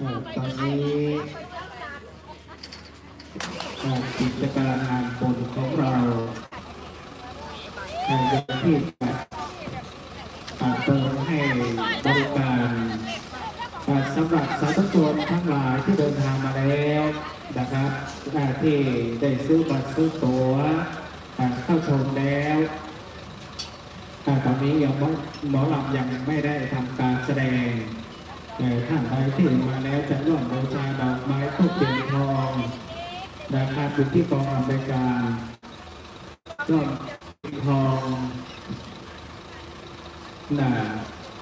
ตอนนี้เอ่อกิจการงานบุญของเราในยังที่จะเอ่อเติมให้บริการสำหรับสาธุชนทั้งหลายที่เดินทางมาแล้วนะครับที่ได้ซื้อบัตรซื้อตั๋วเอ่อเข้าชมแล้วแต่ตอนนี้ยังหมอหมอลำยังไม่ได้ทำการแสดง แต่ท่านใดที่มาแล้วจะร่วมบูชาดอกไม้ทูบเทียนทองนะครับอยู่ที่กองอำนวยการร่วมปิดทองนะ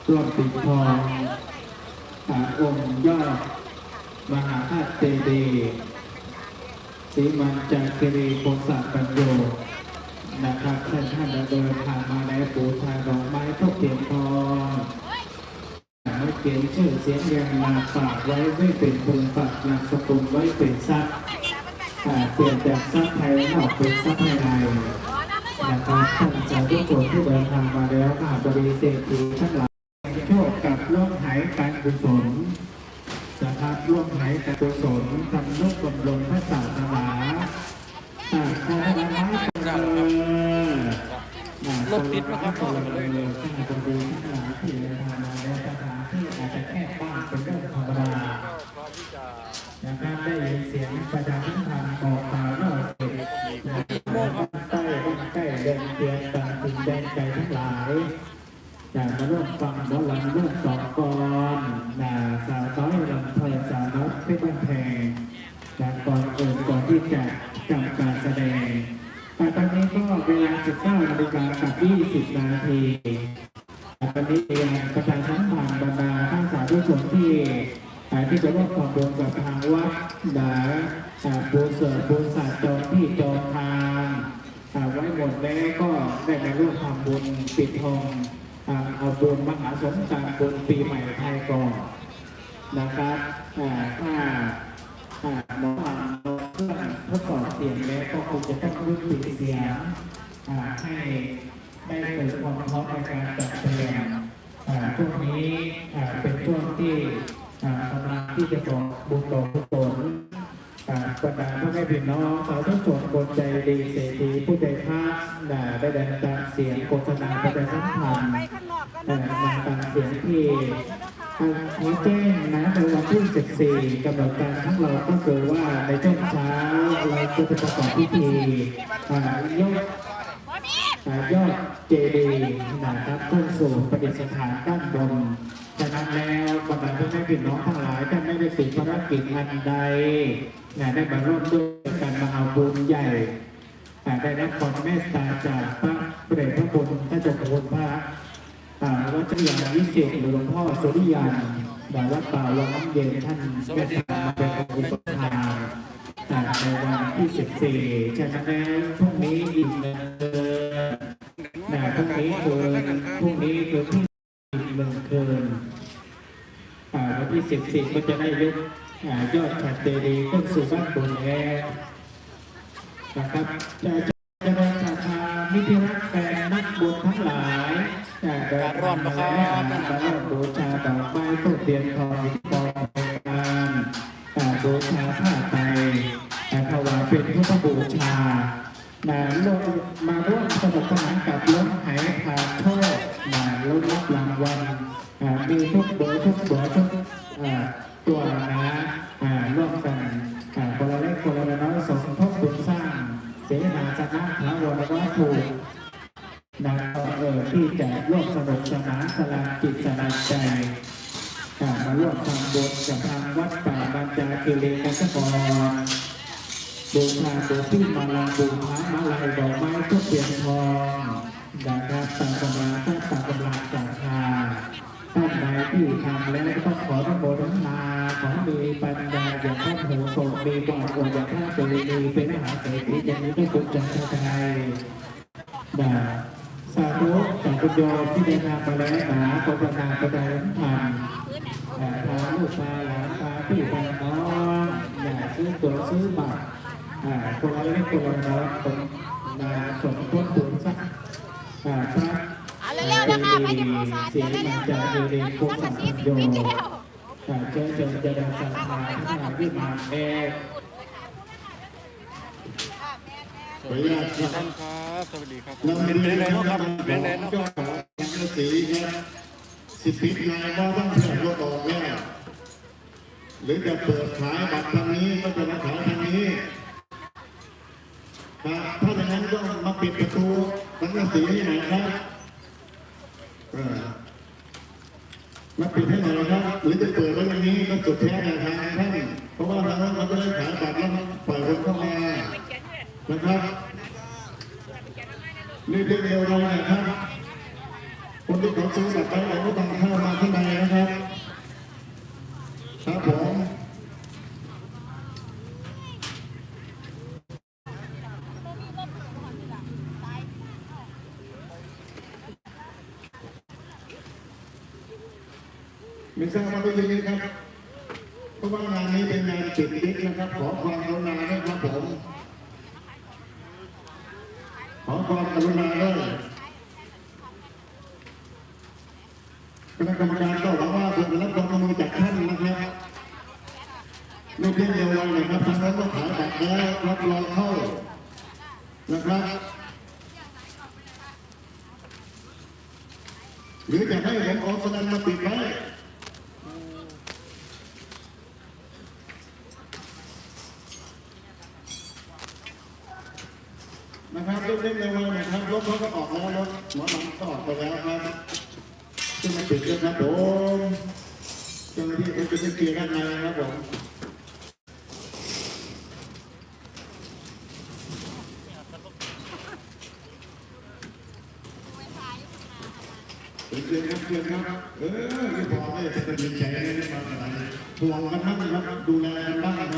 ร่วมปิดทองอ่าองค์ยอดมหาธาตุเจดีย์สีมันจากิรีโพสัตปัญโยนะครับท่านท่านเดินทางมาแล้วปูชาดอกไม้ทุกเทียนทอง ไม่เขียนชื่อเสียงเรียงนาฝากไว้ไม่เป็นบุญฝากนามสกุลไว้เป็นทรัพย์เปลี่ยนจากทรัพย์ภายนอกเป็นทรัพย์ภายในนะครับท่านสาธุชนที่เดินทางมาแล้วมหาบริเศรษฐีทั้งหลายโชคกับร่วมหายการกุศลนะครับร่วมหายการกุศลทำนุบำรุงพระศาสนาอ่าขอให้ได้รถติดนะครับพ่อเลยเลยที่มาตรงนี้ที่หลายที่เดินทางมาแล้ว อาจจะแคบบ้างเป็นเรื่องธรรมดานะครับได้ยินเสียงประชาธิปไตยออกตาเมื่อสิบโมงใต้ร่มใกล้เดินเตียนต่างสิ่งแดนใจทั้งหลายอยากมาร่วมฟังหมอลำร่วมสองก ปีใหม่ไทยก่อนนะครับอ่าถ้าอ่าหมอฟังเครื่องทดสอบเสียงแล้วก็คงจะต้องยุติเสียงให้ได้เกิดความพร้อมในการจัดแสดงอ่าช่วงนี้เป็นช่วงที่กำลังที่จะบอกบุญต่อกุศลอ่าบรรดาพ่อแม่พี่น้องสาวทุกชนบนใจดีเศรษฐีผู้ใจพระอ่าได้ดันตามเสียงโฆษณาประชาสัมพันธ์ไปข้านอกกันเอ่นะอคะมาตา มเสียงที่ขอแจ้งนะในวันที่14กำหนดการของเราก็คือว่าในช่วงเช้าเราจะประกอบพิธีอ่ายกอ่ายอดเจดีย์นะครับขึ้นสู่ประดิษฐานด้านบนฉะนั้นแล้วบรรดาพ่อแม่พี่น้องทั้งหลายท่านไม่ได้ติดภารกิจอันใดนะได้มาร่วมด้วยกันมาเอาบุญใหญ่อ่ได้รับความเมตตาจากพระเปรตพระบุญพระเจ้าคุณพระ อ่าวัดยาวิเศษหรือหลวงพ่อสุริยันดาวัดป่าวังน้ำเย็นท่านเมตตามาเป็นอุปถาอ่าในวันที่14ฉะนั้นพรุ่งนี้อีกหนึ่งเดือนนะพรุ่งนี้คือพรุ่งนี้คือที่อีกหนึ่งคืนวันที่ 14 ก็จะได้ยกยอดฉัตรเจดีย์ขึ้นสู่บ้านบนแล้วนะครับ การร่อนปะครับการร่อนบูชาดอกไม้ทูบเทียนทองปองการการบูชาผ้าไตรแต่ถวายเป็นพุทธบูชามาลงมาร่วมสนุกสนานกับ สาธุจากคุณโยมที่เดินทางมาแล้วนะโฆษณาประชาสัมพันธ์แต่พาลูกพาหลานพาพี่พาน้องอย่าซื้อตั๋วซื้อบัตรอ่าคนละเล็กคนละน้อยคนมาสมทบทุนสักพระเอาเร็วๆนะคะไปจะโพสต์เสียงเร็มัวนๆจะเร็วเรียนๆโฆสักษกะสีสิบปีมแล้วเชิญเชิญเจริญศรัทธารวิมานเอก ส วัสดีท่านครับสวัสดีครับเราเป็นเป็นไงเนาะครับเป็นไงเนาะเจ้าของยังกระสีครับสิบปิดนายว่าต้องเปิดรถออกแล้วหรือจะเปิดขายบัตรทางนี้ก็จะมาขายทางนี้ครับถ้าอย่างนั้นก็มาปิดประตูสังกะสีให้หน่อยครับมาปิดให้หน่อยครับ หรือจะเปิดไว้อย่างนี้ก็สุดแท้แต่ทางท่านเพราะว่าทางนั้นเราจะได้ขายบัตรแล้วปล่อยคนเข้ามานะครับ นี่เรียกเร็วเราหน่อยครับ คนที่เขาซื้อบัตรไปเราก็ต้องเข้ามาข้างในนะครับ ครับผมไม่ทราบว่าได้ยินไหมครับ เพราะว่างานนี้เป็นงานปิดลิฟต์นะครับ ขอความกรุณาด้วยครับผม ขอความกรุณาด้วยคณะกรรมการก็หวังว่าคงจะรับความร่วมมือจากท่านนะครับไม่เพียงเดียวเลยนะครับทางนั้นก็ขายบัตร แล้วรับรองเข้านะครับ หรือจะให้ผมเอาสนันมาปิดไว้ นะครับรถเล็กเร็วๆนะครับรถเขาก็ออกแล้วรถหมอลำก็ออกไปแล้วครับขึ้นมาปิดด้วยครับผมเจ้าหน้าที่เขาจะไปเคลียร์ด้านในนะครับผมเชิญครับเชิญครับเออไม่พอเนี่ยจะเป็นใจเลยนะครับห่วงกั นบ้างครับดูแลบ้างครับ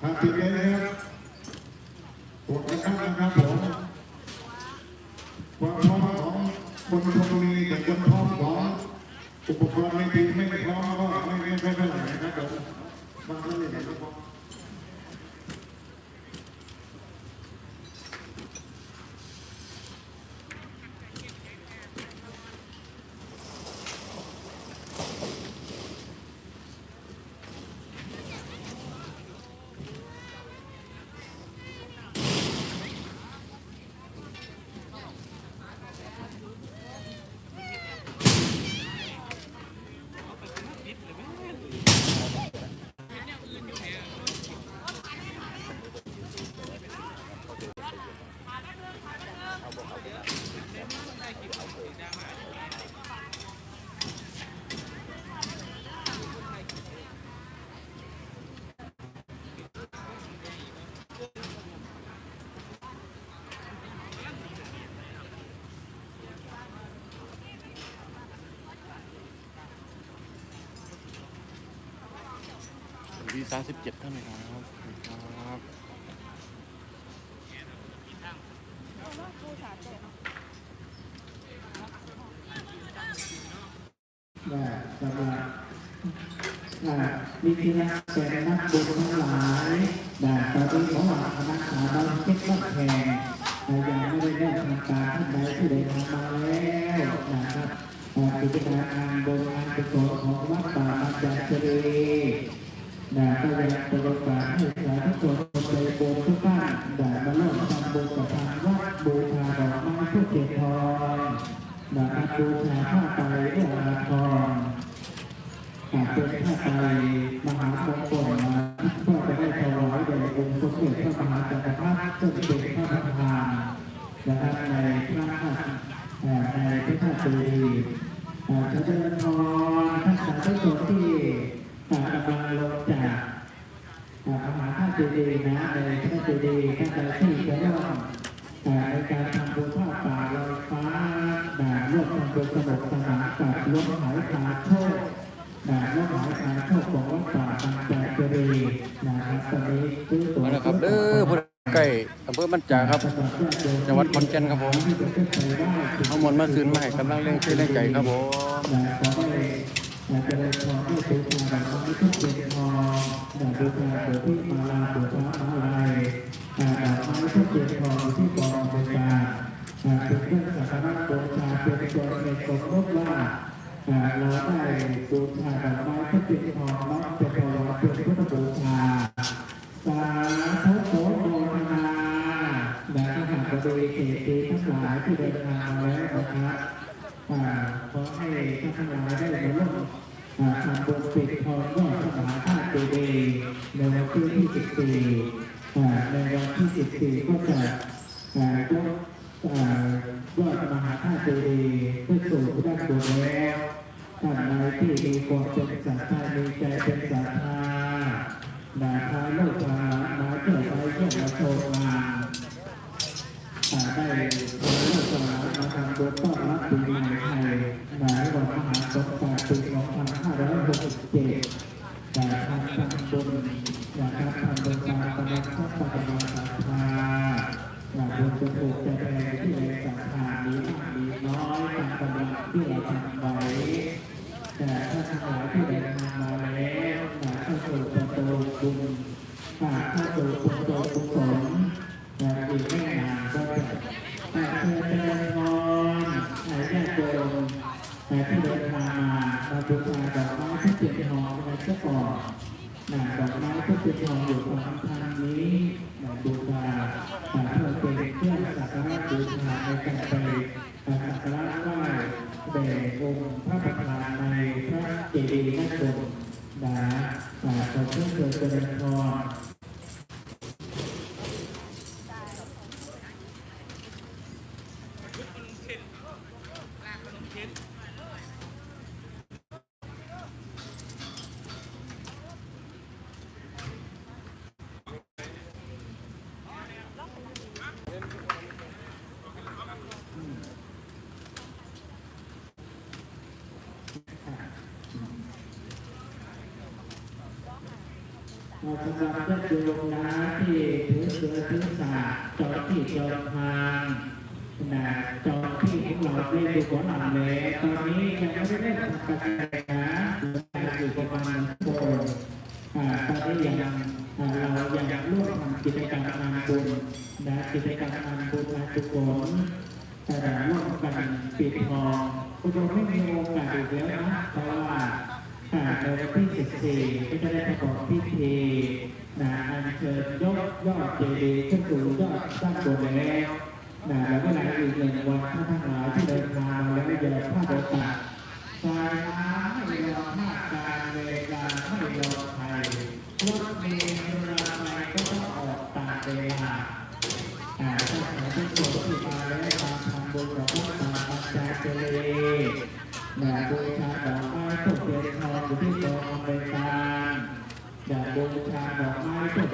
ครับปิดเลยนะครับปวดนะครับนะครับผมความพร้อมของคนชมรีแต่ความพร้อมของอุปกรณ์ไม่ดีไม่พร้อมก็ไม่ไม่ไม่เท่าไหร่นะครับผมบางท่านเนี่ยนะครับ ดีสามสิบเจ็ดท่านครับครับว่าสำหรับอ่ามีที่นักแสดงนักบุญทั้งหลายด่าตอนนี้ของเราคณะขาดำเช็ครับแขกแต่ยังไม่ได้เริ่มทำการท่านใดที่ได้ทำมาแล้วนะครับอ่ากิจการงานบนงานกุศลของวัดป่า ด่าก็ยังประกาศให้สา เอ่ในการทำบุญผ้าป่าลอยฟ้านะร่วมทำบุญสนุกสนานกับล้มหายตาโชคนะและหายการเข้าของวัดป่าบางจากเจดีย์นะครับตอนนี้ซื้อตั๋วมาแล้วครับเด้อผู้ใกล้อำเภอบ้านจาครับ จังหวัดขอนแก่นครับผมเอาหมดมาคืนมาให้กำลังเร่งช่วยแรงใจครับผมนะขอให้เจริญพรด้ยงแบบนี้ทุกเป็นทองนะดูทางเปิดที่มาลาตัวฟ้าม ดอกไม้ทุกเป็นทองอยู่ที่กองบริการนะเป็นเรื่องสักการะบูชาเป็นตัวเอกสมมติว่าเราได้บูชาดอกไม้พระปิ่นทองน้อมเป็นถวเป็นพุทธบูชาสาธุโสโมทนาและทหารบริเขตดีทั้งหลายที่เดินทางมาแล้วนะครับขอให้ท่านทั้งหลายได้มาร่วมทำบุญปิดทองยอดพระมหาธาตุเจดีย์ในวันที่24 ในวันที่ 14 ก็จะยกยอดมหาธาตุเจดีย์ขึ้นสู่ด้านบนแล้วท่านใดที่มีความเป็นศรัทธามีใจเป็นศรัทธานาคาโลกามาเกิดไปเจ้ามาโชว์งานอ่าได้พาโลกามาทำบุญต้อนรับปีใหม่ไทยในวันมหาสงกรานต์ปี2567แต่ทำทำบุญนะครับทำบุญตามกำลังทรัพย์กำลังศรัทธาอยากบุญจะถูกจะแรงที่แรงศรัทธามีมากมีน้อยตามกำลังที่เราทำไว้ แต่ถ้าทั้งหลายที่เดินทางมาแล้วมาเข้าสู่ประตูบุญมาเข้าสู่ประตูกุศลและอีกไม่นานก็จะแต่เธอเดินนอนหายญาติโยมแต่ที่เดินทางมามาบูชาดอกไม้ที่เจ็ดทองในเจ้าก่อนน่ะดอกไม้ที่เจ็ดทองอยู่ตรงทางนี้น่ะบูชาแต่เพื่อเป็นเครื่องสักการะบูชาในการไปสักการะไหว้แด่องค์พระประธานในพระเจดีย์นั่นเองนะอ่าขอเชิญเชิญเจริญพร เรา สำหรับญาติโยมนะที่ถือเสือถือสาจองที่จองทางนะจองที่ของเราได้ดูหัวหลังเลยตอนนี้ยังไม่ได้ทำการนะอยู่ประมาณคนตอนนี้ยังเรายังร่วมทำกิจกรรมงานบุญนะกิจกรรมงานบุญงานกุศลแต่ร่วมกันปิดทองคุณโยมไม่มีโอกาสอีกแล้วนะ วันที่14ก็จะได้ประกอบพิธีนะอัญเชิญยกยอดเจดีย์ขึ้นสู่ยอดด้านบนแล้วนะแล้วก็หลังอีกหนึ่งวันท่านทั้งหลายที่เดินทางมาแล้วอย่าพลาดโอกาสสายน้ำไม่ยอมพลาดการเวลาไม่ยอมไทยรถเมล์เวลาไปก็ต้องออกตามเวลา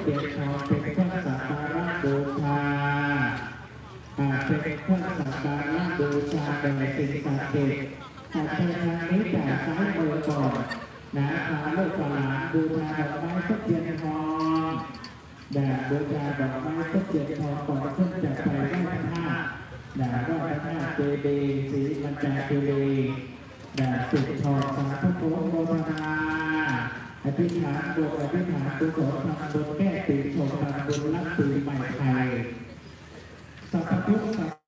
เทียนทองเป็นเครื่องสักการะบูชาอ่าเป็นเครื่องสักการะบูชาแด่สิ่งศักดิ์สิทธิ์อาเชิญทางนี้จากซ้ายมือก่อนนะพาลูกหลานบูชาดอกไม้ต้นเทียนทองแด่บูชาดอกไม้ทุกเกียรติทองก่อนขึ้นจากไปไหว้พระธาตุแด่ไหว้พระธาตุเจดีย์ศรีมัญจาเจดีย์แด่ปิดทองสาธุโภโมทนา อธิษฐานบุญอธิษฐานกุศลทำบุญแก้ปีชงทำบุญรักปีใหม่ไทยสัพพทุก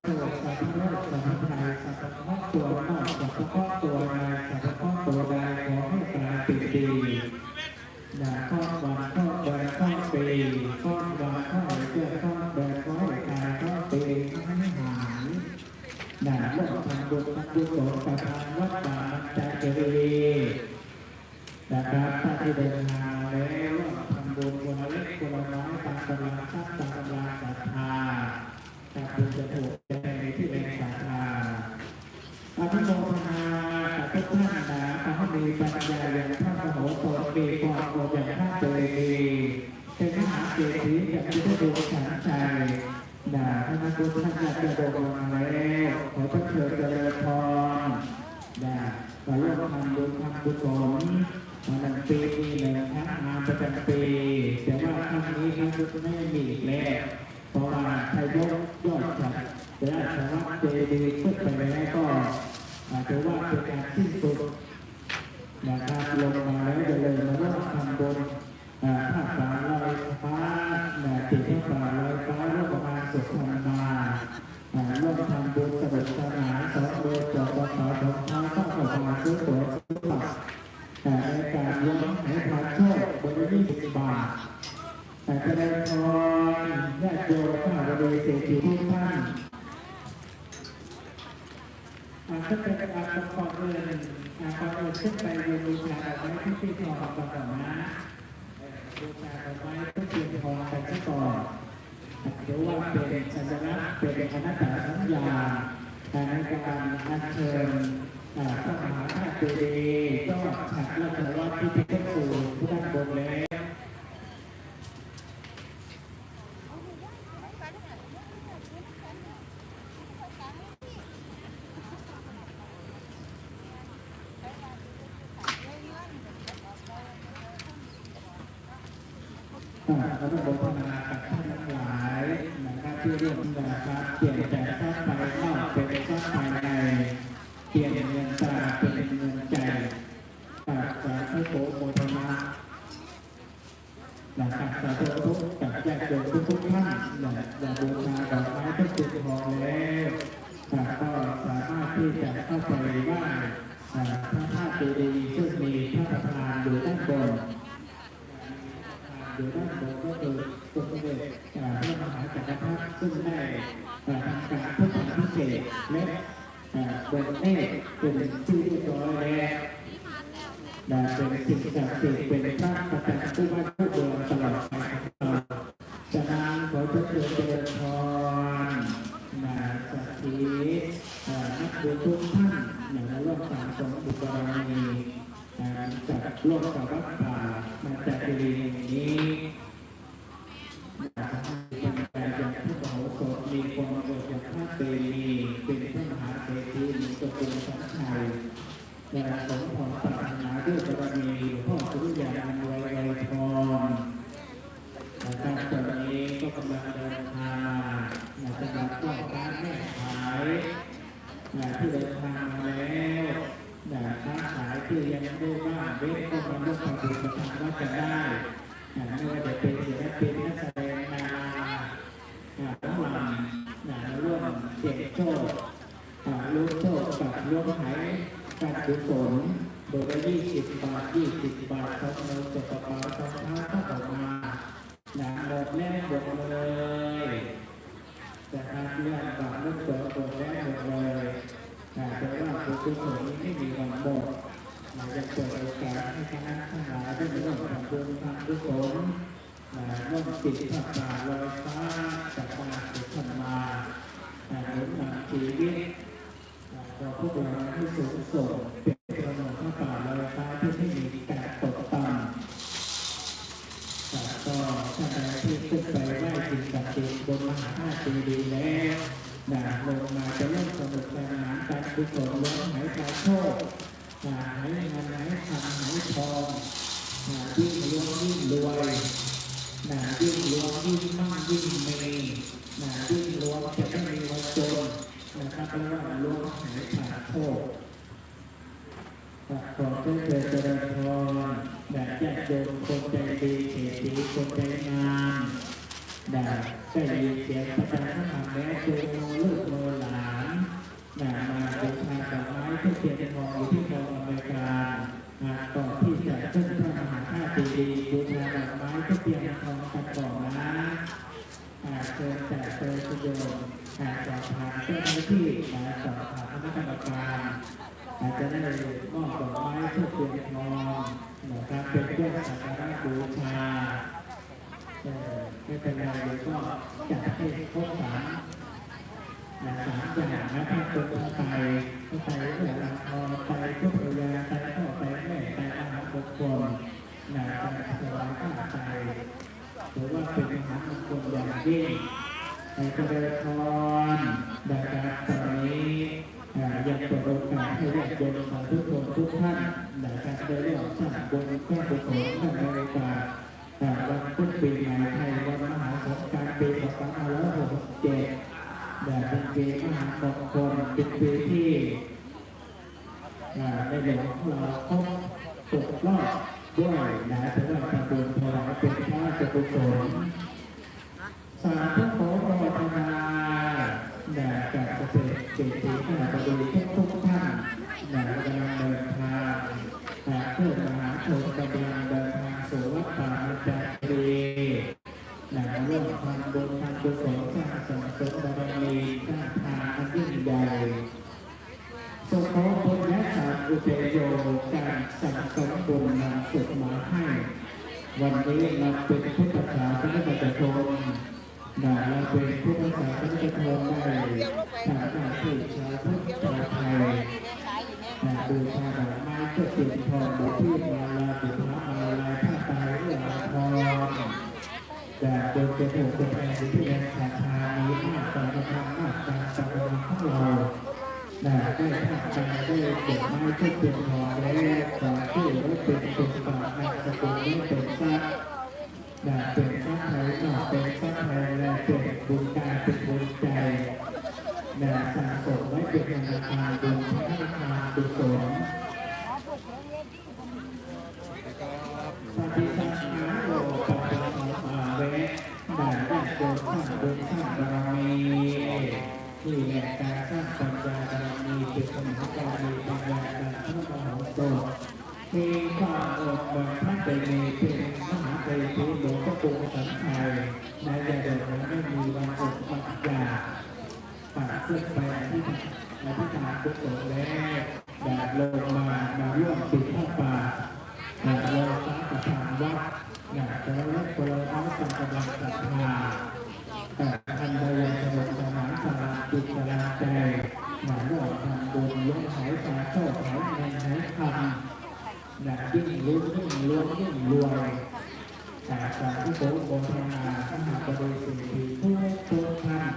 นะครับถ้าที่เดินทาง ร่วมทำบุญสนุกสนานสองเร์จอดรถสองท้าเข้าออกมาซื้อตั๋ว ก่อนอื่นอ่าก่อนอื่นขึ้นไปบูชาดอกไม้ที่ที่ทองก่อนนะเอ่อบูชาดอกไม้ที่ที่ทองกันซะก่อนหรือว่าเป็นสัญลักษณ์เป็นอนัตตสัญญาในการอัญเชิญอ่าพระม หาธาตุเจดีย์ยอดฉัตรราชวัตรที่พิพิธสูงผู้ด้านบนแล้วอ่าแล้วก็บอกนากับท่านทั้งหลายนะครับที่ร่วมนะครับเปลี่ยนจากทรัพย์ภายนอกเป็ กกับญาติโยมทุกท่านนะอย่าบูชาดอกไม้ที่จุดทองแล้วก็สามารถที่จะเข้าไปไหว้อ่าพระธาตุเจดีย์ซึ่งมีพระประธานอยู่ด้านบนอยู่ด้านบนก็คือองค์สมเด็จพระมหาจักรพรรดิซึ่งได้ทำการพุทธพิเศษและบนเนตเป็นที่เรียบร้อยแล้วเป็นสิ่งศักดิ์สิทธิ์เป็นพระประจำผู้ว่าผู้เมืองตลอด ทุกท่านอย่างร่วมสร้างสมบุญบารมีจากโลกกับวัดป่ามาจาก ขายที่ยังไม่ได้ว่าเว็บก็มาร่วมทำบุญกับทางวัดกันได้อ่ไม่ว่าจะเป็นศิลปินนักแสดงนาอ่าทั้งหลังร่วมเสียงโชคอ่าร่วมโชคกับร่วมหายการกุศลโดยละยี่สิบบาทยี่สิบบาททองเงินจดกระเป๋าทองเท้าก็ออกมาหนาหมดแน่หมดเลยแต่ทางเรื่องบาทลูกเสือหมดแน่หมดเลยอ่าแต่ว่าบุญกุศลนี้ไม่มีวันหมด เราจะเปิดโอกาสให้คณะทั้งหลายได้ร่วมทำบุญทำกุศลอ่าร่วม จิตพระป่าลอยฟ้าจากมาสุขมาอ่าหนุนนำชีวิตอ่าพวกเราให้สูงส่งเป็นถนนพระป่าลอยฟ้าที่ไม่มีการตกต่ำอ่ก็ท่านใดที่ขึ้นไปไหว้สิ่งศักดิ์สิทธิ์บนมหาธาตุเจดีแล้วนะลงมาจะเริ่มสนุกสนานการกุศลล้วนหายใจโชคหายเงินหายคำหายทองหายิ่งรวยยิ่งรวย หนายิ่งรวยยิ่งมั่งยิ่งมีหนายิ่งรวยจะไม่มีวันจนนะครับแล้วว่ารวยหายขาดโทษขอเจริญเจริญพรแด่ญาติโยมคนใจดีเศรษฐีคนใจงามด่าได้ยินเสียงพระธรรมธรรมแล้วจูงมือลูกโมหลานด่ามาบูชางดอกไม้ที่เทียนทองอยู่ที่กองอเมริกาอ่าก่อที่จะขึ้นพระมหาธาตุดีบูชาดอกไม้ที่ยนทองกันก่อนนะอ่าเชิญแต่เชิญคุณโยมอ่าสอบถามเจ้าหน้าที่อ่าสอบถามคณะกรรมการอาจจะได้มอบดอกไม้ทุกเดือนทองนะครับเป็นเครื่องสักการะบูชาไม่เป็นไรเดี๋ยก็จัดให้ครบสามนะสามอย่างนะถ้าตรงไปไปเรื่องละครไปทุกเรียนไปเข้าไปแม่ไปอาหารบุคคล นะไปสบายข้าใจถือว่าเป็นมหามงคลอย่างยิ่งในเจริญพรดังการตอนนี้อ่ายังเปิดโอกาสให้ญาติโยมของทุกคนทุกท่านในการได้ร่วมสร้างบุญแก้บุญของท่านในโอกาสวันพุธปีใหม่ไทยวันมหาสงกรารปี2567แต่เป็นปีมหามงคลเป็นปีที่ในหลวงของเราครบตกรอบ ด้วยนะถือว่าทำบุญถวายเป็นพระราชกุศล ถูกจะแทนที่แรงศรัทธานี้มากตามกำลังมากตามกำลังของเรานะได้ทำการได้เก็บไม้ที่เป็นทอแล้วสาธุและเป็นเป็นปากในสกุลนี้เป็นทรัพย์นะเป็นทรัพย์ไทยนอกเป็นทรัพย์ไทยและเป็นบุญกายเป็นบุญใจนะสะสมไว้เป็นธนาคารบุญพระธนาบุญสน การสร้างปัญญาบารมีเป็นสมุทรการมีปัญญาการพระมหาโตมีความอดทนพระเดมีเป็นมหาเศรษฐีหลวงพ่อปู่สันไทยในยาเดินไม่มีวันอดปัญญาปากขึ้นไปที่อธิษฐานกุศลแล้วแดดลงมามาร่วมปิดผ้าป่าแดดลงสังฆทานวัดอยากจะรับพลน้ำสังกำลังศรัทธา เงินหายคำนักยิ่งลุ้นยิ่งรวยยิ่งรวยแต่สาธุโบโบทนาสหบดีสิ่งที่ผู้ทุกท่าน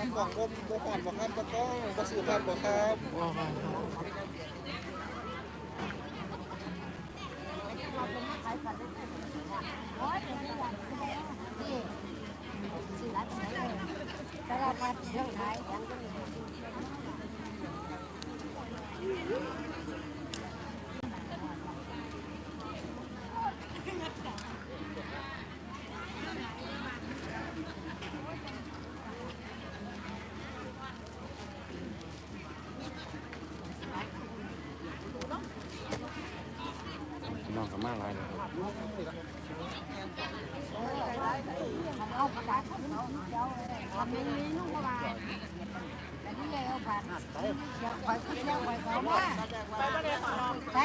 ตะกล่องบ่บ่ผ่อนบ่ครับตะกล่องบ่ซื้อผ่อนบ่ครับน้องกับมาหลายเลยครับ ไป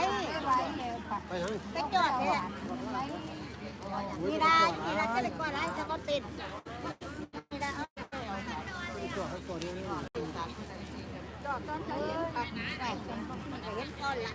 ไปจอดเนี่ยนี่ได้นี่ได้ก็เลยก็ได้จะก็ติดนี่ได้จอดต้นเฉลี่ยปักใส่จนมันก็เห็นก้อนละ